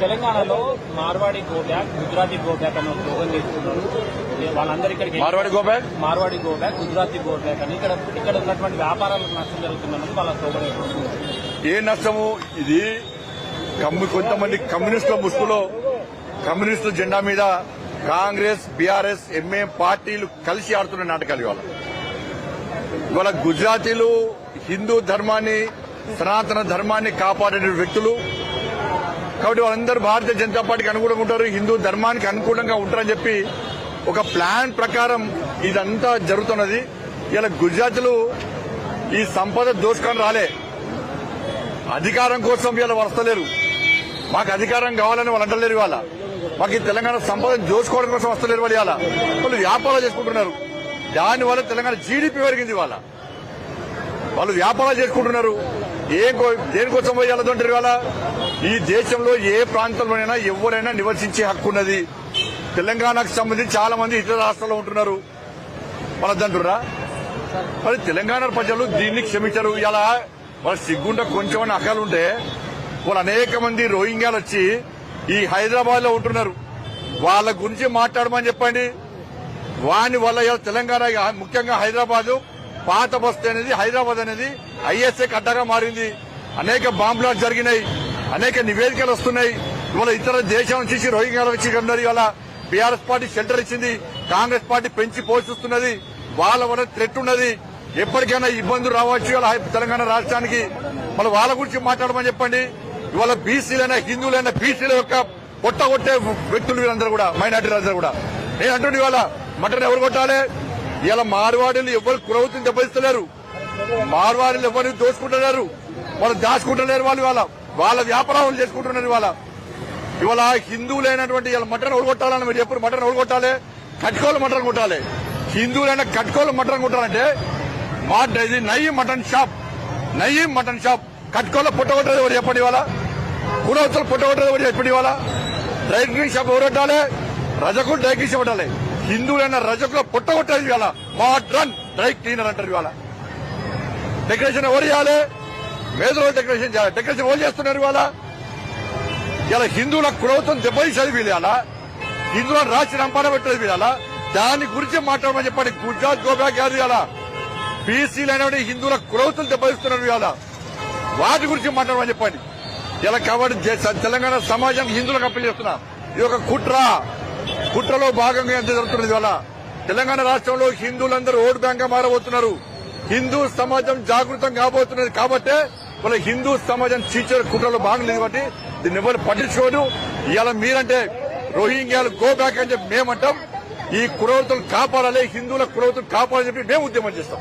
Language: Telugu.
తెలంగాణలో Marwadi go back Gujarati go back అని ఒక స్లోగన్ తీసుకున్నారు. వాళ్ళందరూ ఇక్కడికి Marwadi Gopal Marwadi go back Gujarati go back అని ఇక్కడ ఇక్కడ ఉన్నటువంటి వ్యాపారాలకు నష్టం జరుగుతుందని వాళ్ళ స్లోగన్ ఏ నష్టము? ఇది కొంతమంది కమ్యూనిస్టుల ముసుగులో కమ్యూనిస్టు జెండా మీద కాంగ్రెస్ బీఆర్ఎస్ ఎంఏం పార్టీలు కలిసి ఆడుతున్న నాటకాలు ఇవాళ. ఇవాళ గుజరాతీలు హిందూ ధర్మాన్ని సనాతన ధర్మాన్ని కాపాడే వ్యక్తులు కాబట్టి వాళ్ళందరూ భారతీయ జనతా పార్టీకి అనుకూలంగా ఉంటారు హిందూ ధర్మానికి అనుకూలంగా ఉంటారని చెప్పి ఒక ప్లాన్ ప్రకారం ఇదంతా జరుగుతున్నది. ఇలా గుజరాత్లు ఈ సంపద దోచుకొని రాలే. అధికారం కోసం వీళ్ళు వస్తలేరు. మాకు అధికారం కావాలని వాళ్ళు అంటలేరు ఇవాళ. మాకు ఈ తెలంగాణ సంపద దోచుకోవడం కోసం వస్తలేరు వాళ్ళు ఇవాళ. వాళ్ళు వ్యాపారాలు చేసుకుంటున్నారు. దానివల్ల తెలంగాణ జీడిపి పెరిగింది ఇవాళ. వాళ్ళు వ్యాపారాలు చేసుకుంటున్నారు. ఏం దేనికోసం పోయాలంటారు ఇవాళ ఈ దేశంలో ఏ ప్రాంతంలోనైనా ఎవరైనా నివసించే హక్కు ఉన్నది. తెలంగాణకు సంబంధించి చాలా మంది ఇతర రాష్ట్రాల్లో ఉంటున్నారు. వాళ్ళదంటురా మరి తెలంగాణ ప్రజలు దీన్ని క్షమించరు. ఇలా వాళ్ళ సిగ్గుంట కొంచెం అక్కలు ఉంటే వాళ్ళు అనేక మంది రోహింగ్యాలు వచ్చి ఈ హైదరాబాద్లో ఉంటున్నారు. వాళ్ళ గురించి మాట్లాడమని చెప్పండి. వాని వల్ల తెలంగాణ ముఖ్యంగా హైదరాబాదు పాత బస్తీ అనేది హైదరాబాద్ అనేది ఐఎస్ఏ అడ్డగా మారింది. అనేక బాంబ్లాట్ జరిగినాయి. అనేక నివేదికలు వస్తున్నాయి. ఇవాళ ఇతర దేశం నుంచి రోహింగ్యాల వచ్చి ఉన్నారు. ఇవాళ బీఆర్ఎస్ పార్టీ షెల్టర్ ఇచ్చింది. కాంగ్రెస్ పార్టీ పెంచి పోషిస్తున్నది. వాళ్ళ వల్ల థ్రెట్ ఉన్నది. ఎప్పటికైనా ఇబ్బందులు రావచ్చు ఇవాళ తెలంగాణ రాష్ట్రానికి. మళ్ళీ వాళ్ళ గురించి మాట్లాడమని చెప్పండి. ఇవాళ బీసీలైనా హిందువులైనా బీసీల యొక్క పొట్టగొట్టే వ్యక్తులు వీళ్ళందరూ కూడా మైనార్టీ అందరూ కూడా. నేను అంటుండే ఇవాళ మటన్ ఎవరు కొట్టాలి? ఇలా మార్వాడీలు ఎవరు ప్రభుత్వం దెబ్బతిస్తున్నారు మార్వాడీలు ఎవరిని దోచుకుంటున్నారు వాళ్ళు దాచుకుంటలేరు వాళ్ళు ఇవాళ. వాళ్ళ వ్యాపారాలు చేసుకుంటున్నారు ఇవాళ. ఇవాళ హిందువులైనటువంటి ఇలా మటన్ ఒడగొట్టాలని మీరు ఎప్పుడు మటన్ ఒడగొట్టాలి కట్కోలు మటన్ కొట్టాలి. హిందువులైన కట్కోలు మటన్ కొట్టాలంటే మా ఇది Nayi mutton shop. Nayi mutton shop. కట్కోలో పుట్టగొట్టేది ఎవరు చెప్పండి ఇవాళ? కులవతలు పుట్టగొట్టేది ఎవరు చెప్పండి ఇవాళ? డ్రై క్లీన్ షాప్ ఎవరు కొట్టాలి రజకు డ్రై క్లీన్ షాప్ పెట్టాలి. హిందువులైన రజకుల పుట్టగొట్టేది ఇవాళ. మోడ్రన్ డ్రై క్లీనర్ అంటారు ఇవాళ. డెకరేషన్ ఎవరు చేయాలి? మేధలో డెకరేషన్ చేయాలి. డెకరేషన్ ఎవరు చేస్తున్నారు ఇవాళ? ఇలా హిందువుల కులవతం దెబ్బతీసేది వీళ్ళ హిందువుల రాసి రంపాన పెట్టేది వీళ్ళ దాని గురించి మాట్లాడమని చెప్పండి. గుజరాత్ గోబ్యాక్ కాదు ఇలా బీసీలైనటువంటి హిందువుల కులవతులు దెబ్బతీస్తున్నారు ఇవాళ. వాటి గురించి మాట్లాడమని చెప్పండి. ఇలా కాబట్టి తెలంగాణ సమాజానికి హిందువులకు అప్పీల్ చేస్తున్నా. ఇది ఒక కుట్ర. కుట్రలో భాగంగా ఎంత జరుగుతున్నది వల్ల తెలంగాణ రాష్ట్రంలో హిందువులందరూ ఓటు బ్యాంక్గా మారబోతున్నారు. హిందూ సమాజం జాగృతం కాబోతున్నది కాబట్టే వాళ్ళ హిందూ సమాజం చీచర్ కుట్రలో భాగం లేదు కాబట్టి దీన్ని ఎవరు పట్టించుకోదు. ఇవాళ మీరంటే రోహింగ్యాలు గో బ్యాక్ అని చెప్పి మేమంటాం. ఈ కురవతులు కాపాడాలి హిందువుల కురవతులు కాపాడాలని చెప్పి మేము ఉద్యమం చేస్తాం.